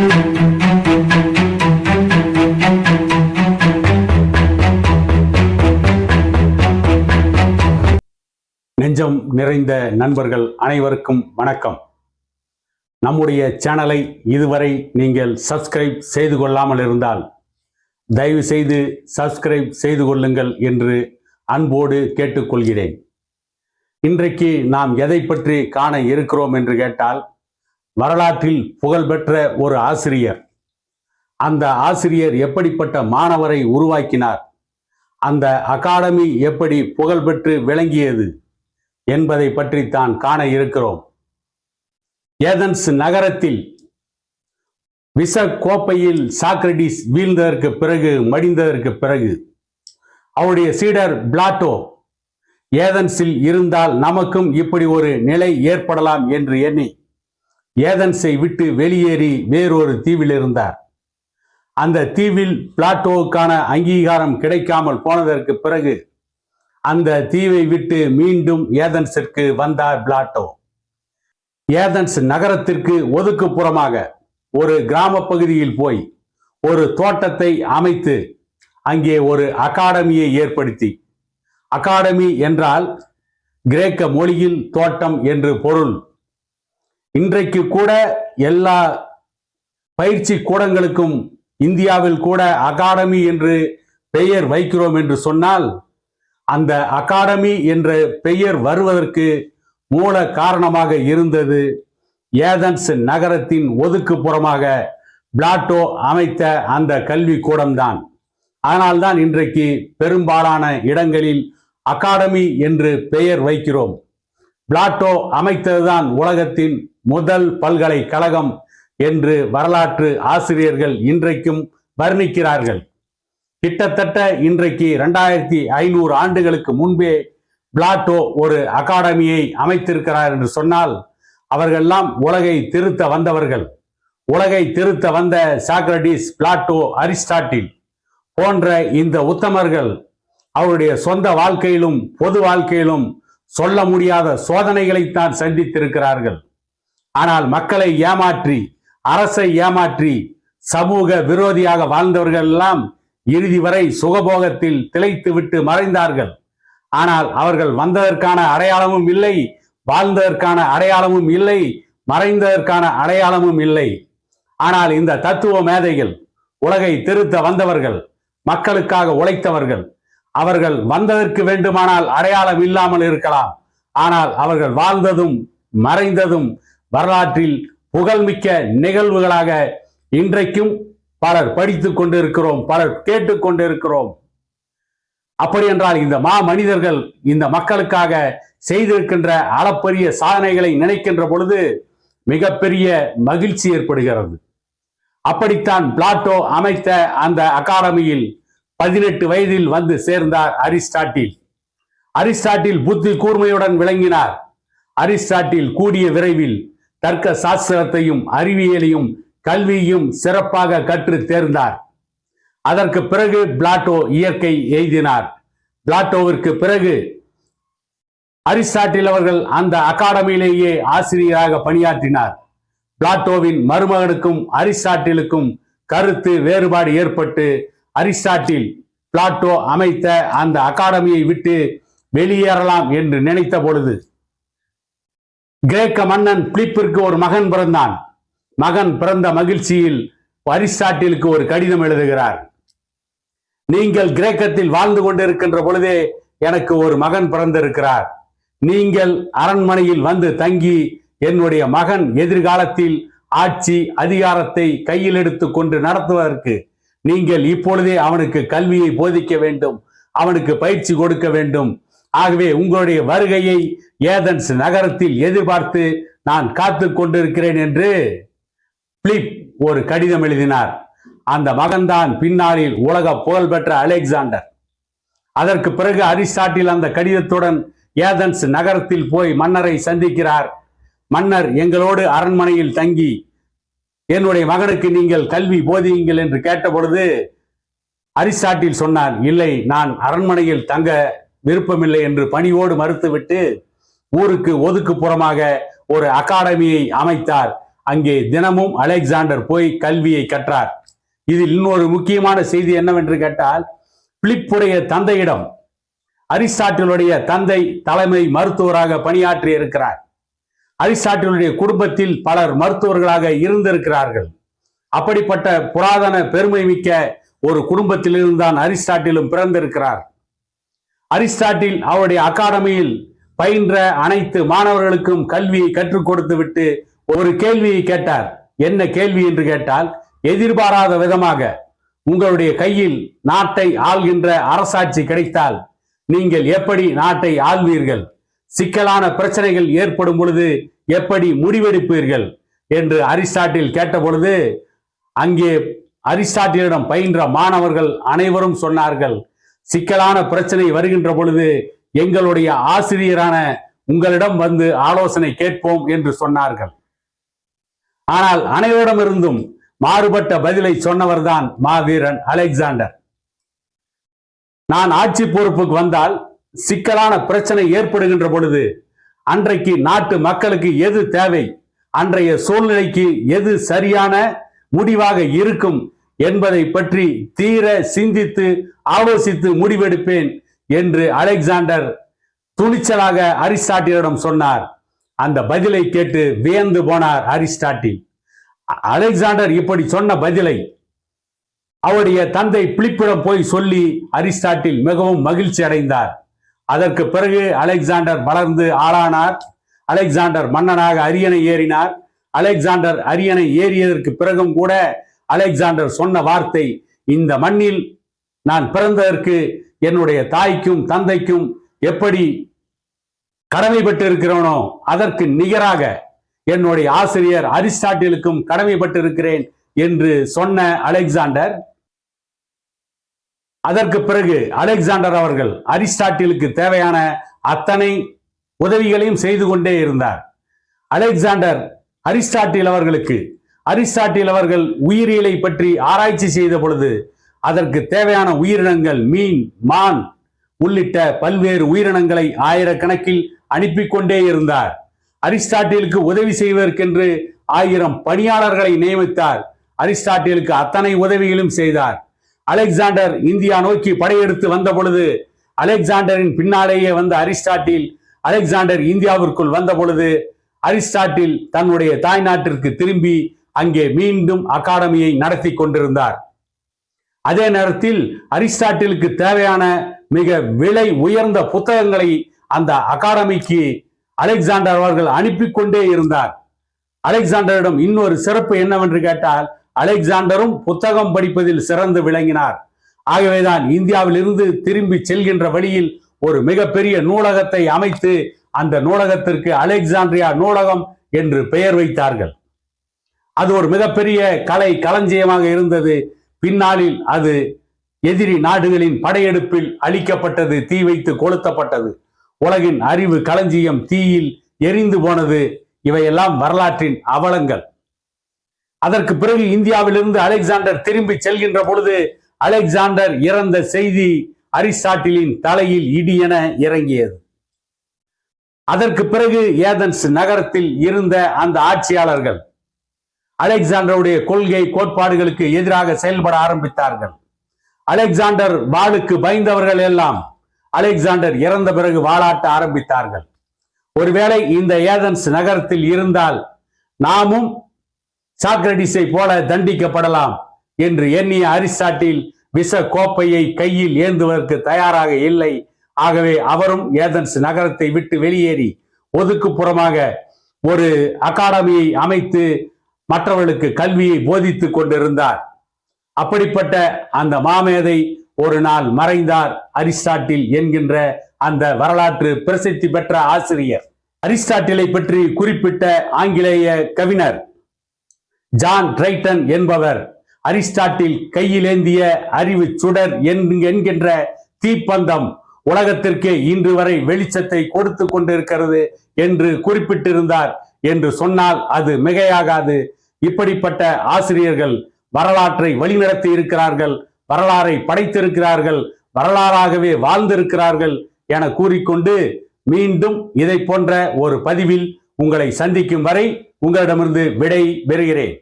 நெஞ்சம் நிறைந்த நண்பர்கள் அனைவருக்கும் வணக்கம். நம்முடைய சேனலை இதுவரை நீங்கள் சப்ஸ்கிரைப் செய்து கொள்ளாமல் இருந்தால் தயவு செய்து சப்ஸ்கிரைப் செய்து கொள்ளுங்கள் என்று அன்போடு கேட்டுக்கொள்கிறேன். இன்றைக்கு நாம் எதை பற்றி காண இருக்கிறோம் என்று கேட்டால் வரலாற்றில் புகழ்பெற்ற ஒரு ஆசிரியர். அந்த ஆசிரியர் எப்படிப்பட்ட மாணவரை உருவாக்கினார்? அந்த அகாடமி எப்படி புகழ்பெற்று விளங்கியது? என்பதை பற்றித்தான் காண இருக்கிறோம். ஏதன்ஸ் நகரத்தில் விஷ கோப்பையில் சாக்ரடிஸ் வீழ்ந்ததற்கு பிறகு மடிந்ததற்கு பிறகு அவருடைய சீடர் பிளாட்டோ ஏதன்ஸில் இருந்தால் நமக்கும் இப்படி ஒரு நிலை ஏற்படலாம் என்று எண்ணி ஏதன்ஸை விட்டு வெளியேறி வேறொரு தீவில் இருந்தார். அந்த தீவில் பிளாட்டோவுக்கான அங்கீகாரம் கிடைக்காமல் போனதற்கு பிறகு அந்த தீவை விட்டு மீண்டும் ஏதன்ஸிற்கு வந்தார் பிளாட்டோ. ஏதன்ஸ் நகரத்திற்கு ஒதுக்குப்புறமாக ஒரு கிராம பகுதியில் போய் ஒரு தோட்டத்தை அமைத்து அங்கே ஒரு அகாடமியை ஏற்படுத்தி. அகாடமி என்றால் கிரேக்க மொழியில் தோட்டம் என்று பொருள். இன்றைக்கு கூட எல்லா பயிற்சி கூடங்களுக்கும் இந்தியாவில் கூட அகாடமி என்று பெயர் வைக்கிறோம் என்று சொன்னால் அந்த அகாடமி என்ற பெயர் வருவதற்கு மூல காரணமாக இருந்தது ஏதன்ஸ் நகரத்தின் ஒதுக்குப்புறமாக பிளாட்டோ அமைத்த அந்த கல்வி கூடம்தான் அதனால்தான் இன்றைக்கு பெரும்பாலான இடங்களில் அகாடமி என்று பெயர் வைக்கிறோம். பிளாட்டோ அமைத்ததுதான் உலகத்தின் முதல் பல்கலைக்கழகம் என்று வரலாற்று ஆசிரியர்கள் இன்றைக்கும் வர்ணிக்கிறார்கள். கிட்டத்தட்ட இன்றைக்கு ரெண்டாயிரத்தி ஐநூறு ஆண்டுகளுக்கு முன்பே பிளாட்டோ ஒரு அகாடமியை அமைத்திருக்கிறார் என்று சொன்னால் அவர்கள்லாம் உலகை திருத்த வந்தவர்கள். உலகை திருத்த வந்த சாக்ரடிஸ் பிளாட்டோ அரிஸ்டாட்டில் போன்ற இந்த உத்தமர்கள் அவருடைய சொந்த வாழ்க்கையிலும் பொது வாழ்க்கையிலும் சொல்ல முடியாத சோதனைகளைத்தான் சந்தித்திருக்கிறார்கள். ஆனால் மக்களை ஏமாற்றி அரசை ஏமாற்றி சமூக விரோதியாக வாழ்ந்தவர்கள் எல்லாம் இறுதி வரை சுகபோகத்தில் திளைத்துவிட்டு மறைந்தார்கள். ஆனால் அவர்கள் வந்ததற்கான அடையாளமும் இல்லை வாழ்ந்ததற்கான அடையாளமும் இல்லை மறைந்ததற்கான அடையாளமும் இல்லை. ஆனால் இந்த தத்துவ மேதைகள் உலகை திருத்த வந்தவர்கள் மக்களுக்காக உழைத்தவர்கள் அவர்கள் வந்ததற்கு வேண்டுமானால் அடையாளம் இல்லாமல் இருக்கலாம். ஆனால் அவர்கள் வாழ்ந்ததும் மறைந்ததும் வரலாற்றில் புகழ்மிக்க நிகழ்வுகளாக இன்றைக்கும் பலர் படித்துக் கொண்டிருக்கிறோம் பலர் கேட்டுக்கொண்டிருக்கிறோம் அப்படி என்றால் இந்த மா மனிதர்கள் இந்த மக்களுக்காக செய்திருக்கின்ற அளப்பரிய சாதனைகளை நினைக்கின்ற பொழுது மிகப்பெரிய மகிழ்ச்சி ஏற்படுகிறது. அப்படித்தான் பிளாட்டோ அமைத்த அந்த அகாடமியில் பதினெட்டு வயதில் வந்து சேர்ந்தார் அரிஸ்டாட்டில். அரிஸ்டாட்டில் புத்தி கூர்மையுடன் விளங்கினார். அரிஸ்டாட்டில் கூடிய விரைவில் தர்க்க சாஸ்திரத்தையும் அறிவியலையும் கல்வியையும் சிறப்பாக கற்று தேர்ந்தார். அதற்கு பிறகு பிளாட்டோ இயற்கை எய்தினார் பிளாட்டோவிற்கு பிறகு அரிஸ்டாட்டில் அவர்கள் அந்த அகாடமியிலேயே ஆசிரியராக பணியாற்றினார். பிளாட்டோவின் மருமகனுக்கும் அரிஸ்டாட்டிலுக்கும் கருத்து வேறுபாடு ஏற்பட்டு அரிஸ்டாட்டில் பிளாட்டோ அமைத்த அந்த அகாடமியை விட்டு வெளியேறலாம் என்று நினைத்த பொழுது கிரேக்க மன்னன் பிலிப்பிற்கு ஒரு மகன் பிறந்தான். மகன் பிறந்த மகிழ்ச்சியில் அரிஸ்டாட்டிலுக்கு ஒரு கடிதம் எழுதுகிறார். நீங்கள் கிரேக்கத்தில் வாழ்ந்து கொண்டிருக்கின்ற பொழுதே எனக்கு ஒரு மகன் பிறந்திருக்கிறார். நீங்கள் அரண்மனையில் வந்து தங்கி என்னுடைய மகன் எதிர்காலத்தில் ஆட்சி அதிகாரத்தை கையில் எடுத்து கொண்டு நடத்துவதற்கு நீங்கள் இப்பொழுதே அவனுக்கு கல்வியை போதிக்க வேண்டும் அவனுக்கு பயிற்சி கொடுக்க வேண்டும் ஆகவே உங்களுடைய வருகையை ஏதன்ஸ் நகரத்தில் எதிர்பார்த்து நான் காத்து கொண்டிருக்கிறேன் என்று பிலிப் ஒரு கடிதம் எழுதினார். அந்த மகன்தான் பின்னாளில் உலக புகழ்பெற்ற அலெக்சாண்டர். அதற்கு பிறகு அரிஸ்டாட்டில் அந்த கடிதத்துடன் ஏதன்ஸ் நகரத்தில் போய் மன்னரை சந்திக்கிறார். மன்னர் எங்களோடு அரண்மனையில் தங்கி என்னுடைய மகனுக்கு நீங்கள் கல்வி போதியுங்கள் என்று கேட்டபொழுது அரிஸ்டாட்டில் சொன்னார் இல்லை நான் அரண்மனையில் தங்க விருப்பமில்லை என்று பணியோடு மறுத்துவிட்டு ஊருக்கு ஒதுக்குப்புறமாக ஒரு அகாடமியை அமைத்தார். அங்கே தினமும் அலெக்சாண்டர் போய் கல்வியை கற்றார். இதில் இன்னொரு முக்கியமான செய்தி என்னவென்று கேட்டால் பிலிப்புடைய தந்தையிடம் அரிஸ்டாட்டிலுடைய தந்தை தலைமை மருத்துவராக பணியாற்றி இருக்கிறார். அரிஸ்டாட்டிலுடைய குடும்பத்தில் பலர் மருத்துவர்களாக இருந்திருக்கிறார்கள். அப்படிப்பட்ட புராதன பெருமை மிக்க ஒரு குடும்பத்திலிருந்தான் அரிஸ்டாட்டிலும் பிறந்திருக்கிறார். அரிஸ்டாட்டில் அவருடைய அகாடமியில் பயின்ற அனைத்து மாணவர்களுக்கும் கல்வியை கற்றுக் கொடுத்து விட்டு ஒரு கேள்வியை கேட்டார். என்ன கேள்வி என்று கேட்டால் எதிர்பாராத விதமாக உங்களுடைய கையில் நாட்டை ஆள்கின்ற அரசாட்சி கிடைத்தால் நீங்கள் எப்படி நாட்டை ஆள்வீர்கள்? சிக்கலான பிரச்சனைகள் ஏற்படும் பொழுது எப்படி முடிவெடுப்பீர்கள்? என்று அரிஸ்டாட்டில் கேட்டபொழுது அங்கே அரிஸ்டாட்டிலிடம் பயின்ற மாணவர்கள் அனைவரும் சொன்னார்கள். சிக்கலான பிரச்சனை வருகின்ற பொழுது எங்களுடைய ஆசிரியரான உங்களிடம் வந்து ஆலோசனை கேட்போம் என்று சொன்னார்கள். ஆனால் அனைவரிடமிருந்தும் மாறுபட்ட பதிலை சொன்னவர்தான் மாவீரன் அலெக்சாண்டர். நான் ஆட்சி பொறுப்புக்கு வந்தால் சிக்கலான பிரச்சனை ஏற்படுகின்ற பொழுது அன்றைக்கு நாட்டு மக்களுக்கு எது தேவை அன்றைய சூழ்நிலைக்கு எது சரியான முடிவாக இருக்கும் என்பதை பற்றி தீர சிந்தித்து ஆலோசித்து முடிவெடுப்பேன் என்று அலெக்சாண்டர் துணிச்சலாக அரிஸ்டாட்டிலிடம் சொன்னார். அந்த பதிலை கேட்டு வியந்து போனார் அரிஸ்டாட்டில். அலெக்சாண்டர் இப்படி சொன்ன பதிலை அவருடைய தந்தை பிலிப்பிடம் போய் சொல்லி அரிஸ்டாட்டில் மிகவும் மகிழ்ச்சி அடைந்தார். அதற்கு பிறகு அலெக்சாண்டர் வளர்ந்து ஆளானார். அலெக்சாண்டர் மன்னனாக அரியணை ஏறினார். அலெக்சாண்டர் அரியணை ஏறியதற்கு பிறகும் கூட அலெக்சாண்டர் சொன்ன வார்த்தை இந்த மண்ணில் நான் பிறந்ததற்கு என்னுடைய தாய்க்கும் தந்தைக்கும் எப்படி கடமைப்பட்டிருக்கிறோனோ அதற்கு நிகராக என்னுடைய ஆசிரியர் அரிஸ்டாட்டிலுக்கும் கடமைப்பட்டு இருக்கிறேன் என்று சொன்ன அலெக்சாண்டர் அதற்கு பிறகு அலெக்சாண்டர் அவர்கள் அரிஸ்டாட்டிலுக்கு தேவையான அத்தனை உதவிகளையும் செய்து கொண்டே இருந்தார். அலெக்சாண்டர் அரிஸ்டாட்டில் அவர்களுக்கு அரிஸ்டாட்டில் அவர்கள் உயிரியலை பற்றி ஆராய்ச்சி செய்த பொழுது அதற்கு தேவையான உயிரினங்கள் மீன் மான் உள்ளிட்ட பல்வேறு உயிரினங்களை ஆயிரக்கணக்கில் அனுப்பி கொண்டே இருந்தார். அரிஸ்டாட்டிலுக்கு உதவி செய்வதற்கென்று ஆயிரம் பணியாளர்களை நியமித்தார். அரிஸ்டாட்டிலுக்கு அத்தனை உதவிகளும் செய்தார். அலெக்சாண்டர் இந்தியா நோக்கி படையெடுத்து வந்த பொழுது அலெக்சாண்டரின் பின்னாலேயே வந்த அரிஸ்டாட்டில் அலெக்சாண்டர் இந்தியாவிற்குள் வந்த பொழுது அரிஸ்டாட்டில் தன்னுடைய தாய்நாட்டிற்கு திரும்பி அங்கே மீண்டும் அகாடமியை நடத்தி கொண்டிருந்தார். அதே நேரத்தில் அரிஸ்டாட்டிலுக்கு தேவையான மிக விலை உயர்ந்த புத்தகங்களை அந்த அகாடமிக்கு அலெக்சாண்டர் அவர்கள் அனுப்பி கொண்டே இருந்தார். அலெக்சாண்டரிடம் இன்னொரு சிறப்பு என்னவென்று கேட்டால் அலெக்சாண்டரும் புத்தகம் படிப்பதில் சிறந்து விளங்கினார். ஆகவேதான் இந்தியாவிலிருந்து திரும்பி செல்கின்ற வழியில் ஒரு மிகப்பெரிய நூலகத்தை அமைத்து அந்த நூலகத்திற்கு அலெக்சாண்ட்ரியா நூலகம் என்று பெயர் வைத்தார்கள். அது ஒரு மிகப்பெரிய கலை களஞ்சியமாக இருந்தது. பின்னாளில் அது எதிரி நாடுகளின் படையெடுப்பில் அழிக்கப்பட்டது தீ வைத்து கொளுத்தப்பட்டது. உலகின் அறிவு களஞ்சியம் தீயில் எரிந்து போனது. இவையெல்லாம் வரலாற்றின் அவலங்கள். அதற்கு பிறகு இந்தியாவிலிருந்து அலெக்சாண்டர் திரும்பி செல்கின்ற பொழுது அலெக்சாண்டர் இறந்த செய்தி அரிஸ்டாட்டிலின் தலையில் இடியென இறங்கியது. அதற்கு பிறகு ஏதன்ஸ் நகரத்தில் இருந்த அந்த ஆட்சியாளர்கள் அலெக்சாண்டருடைய கொள்கை கோட்பாடுகளுக்கு எதிராக செயல்பட ஆரம்பித்தார்கள். அலெக்சாண்டர் வாளுக்கு பயந்தவர்கள் எல்லாம் அலெக்சாண்டர் இறந்த பிறகு வாளாட்ட ஆரம்பித்தார்கள். ஒருவேளை இந்த ஏதென்ஸ் நகரத்தில் இருந்தால் நாமும் சாக்ரடிஸை போல தண்டிக்கப்படலாம் என்று எண்ணிய அரிஸ்டாட்டில் விஷ கோப்பையை கையில் ஏந்துவதற்கு தயாராக இல்லை. ஆகவே அவரும் ஏதென்ஸ் நகரத்தை விட்டு வெளியேறி ஒதுக்குப்புறமாக ஒரு அகாடமியை அமைத்து மற்றவர்களுக்கு கல்வியை போதித்துக் கொண்டிருந்தார். அப்படிப்பட்ட அந்த மாமேதை ஒரு நாள் மறைந்தார் அரிஸ்டாட்டில் என்கின்ற அந்த வரலாற்று பிரசித்தி பெற்ற ஆசிரியர். அரிஸ்டாட்டிலை பற்றி குறிப்பிட்ட ஆங்கிலேய கவிஞர் ஜான் ட்ரைட்டன் என்பவர் அரிஸ்டாட்டில் கையிலேந்திய அறிவு சுடர் என்- என்கின்ற தீப்பந்தம் உலகத்திற்கே இன்று வரை வெளிச்சத்தை கொடுத்து கொண்டிருக்கிறது என்று குறிப்பிட்டிருந்தார் என்று சொன்னால் அது மிகையாகாது. இப்படிப்பட்ட ஆசிரியர்கள் வரலாற்றை வழிநடத்தி இருக்கிறார்கள் வரலாறை படைத்திருக்கிறார்கள் வரலாறாகவே வாழ்ந்திருக்கிறார்கள் என கூறிக்கொண்டு மீண்டும் இதை போன்ற ஒரு பதிவில் உங்களை சந்திக்கும் வரை உங்களிடமிருந்து விடை பெறுகிறேன்.